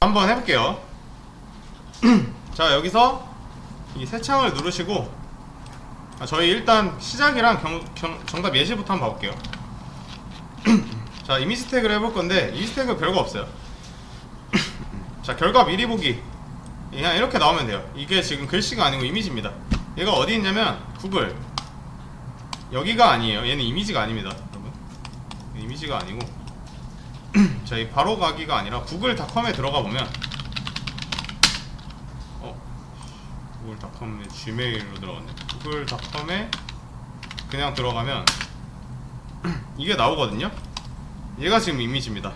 한번 해볼게요. 자 여기서 이 새 창을 누르시고 아, 저희 일단 시작이랑 경, 경- 정답 예시부터 한번 봐볼게요. 자 이미지 태그를 해볼 건데 이미지 태그 별거 없어요. 자 결과 미리 보기 그냥 이렇게 나오면 돼요. 이게 지금 글씨가 아니고 이미지입니다. 얘가 어디 있냐면 구글 여기가 아니에요. 얘는 이미지가 아닙니다, 여러분. 이미지가 아니고 저희 바로 가기가 아니라 구글닷컴에 들어가 보면 어 구글닷컴에 gmail로 들어갔네. 구글닷컴에 그냥 들어가면 이게 나오거든요. 얘가 지금 이미지입니다.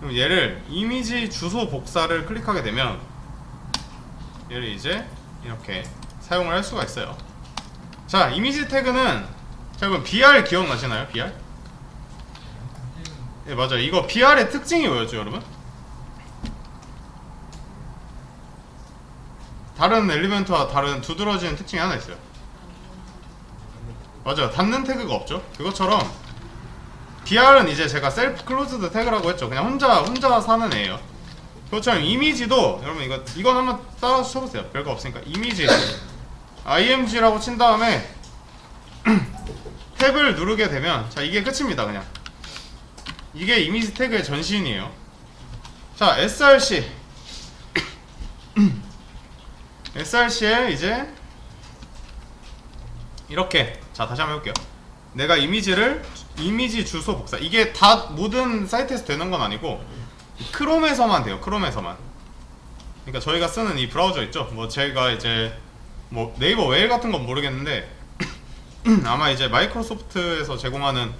그럼 얘를 이미지 주소 복사를 클릭하게 되면 얘를 이제 이렇게 사용을 할 수가 있어요. 자, 이미지 태그는 자, 여러분 BR 기억나시나요? BR? 예, 맞아요. 이거 BR의 특징이 뭐였죠, 여러분? 다른 엘리멘트와 다른 두드러지는 특징이 하나 있어요. 맞아요. 닫는 태그가 없죠. 그것처럼 BR은 이제 제가 셀프 클로즈드 태그라고 했죠. 그냥 혼자 혼자 사는 애예요. 그것처럼 이미지도 여러분 이거 이건 한번 따라 쳐보세요. 별거 없으니까 이미지 img라고 친 다음에 탭을 누르게 되면 자 이게 끝입니다. 그냥 이게 이미지 태그의 전신이에요. 자 src src에 이제 이렇게 자 다시 한번 해볼게요. 내가 이미지를 이미지 주소 복사 이게 다 모든 사이트에서 되는 건 아니고 크롬에서만 돼요. 크롬에서만. 그러니까 저희가 쓰는 이 브라우저 있죠. 뭐 제가 이제 뭐 네이버 웨일 같은 건 모르겠는데 아마 이제 마이크로소프트에서 제공하는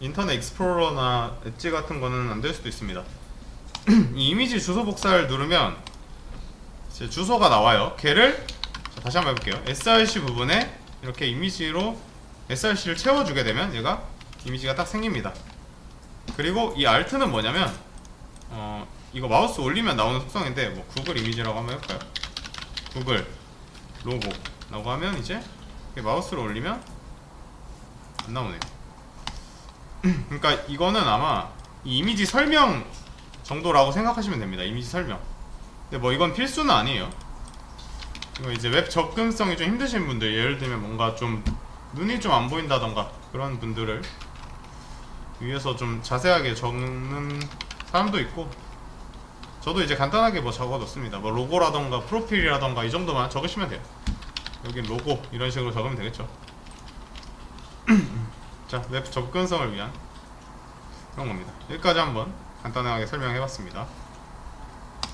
인터넷 익스플로러나 엣지 같은 거는 안 될 수도 있습니다. 이 이미지 주소 복사를 누르면 이제 주소가 나와요. 걔를 자, 다시 한번 해볼게요. src 부분에 이렇게 이미지로 src를 채워주게 되면 얘가 이미지가 딱 생깁니다. 그리고 이 alt는 뭐냐면 어 이거 마우스 올리면 나오는 속성인데 뭐 구글 이미지라고 한번 해볼까요? 구글 로고라고 하면 이제 마우스를 올리면 안 나오네요. 그러니까 이거는 아마 이 이미지 설명 정도라고 생각하시면 됩니다. 이미지 설명. 근데 뭐 이건 필수는 아니에요. 이거 이제 웹 접근성이 좀 힘드신 분들 예를 들면 뭔가 좀 눈이 좀 안 보인다던가 그런 분들을 위해서 좀 자세하게 적는 사람도 있고 저도 이제 간단하게 뭐 적어뒀습니다. 뭐 로고라던가 프로필이라던가 이 정도만 적으시면 돼요. 여기 로고 이런 식으로 적으면 되겠죠. 자, 웹 접근성을 위한 그런 겁니다. 여기까지 한번 간단하게 설명해봤습니다.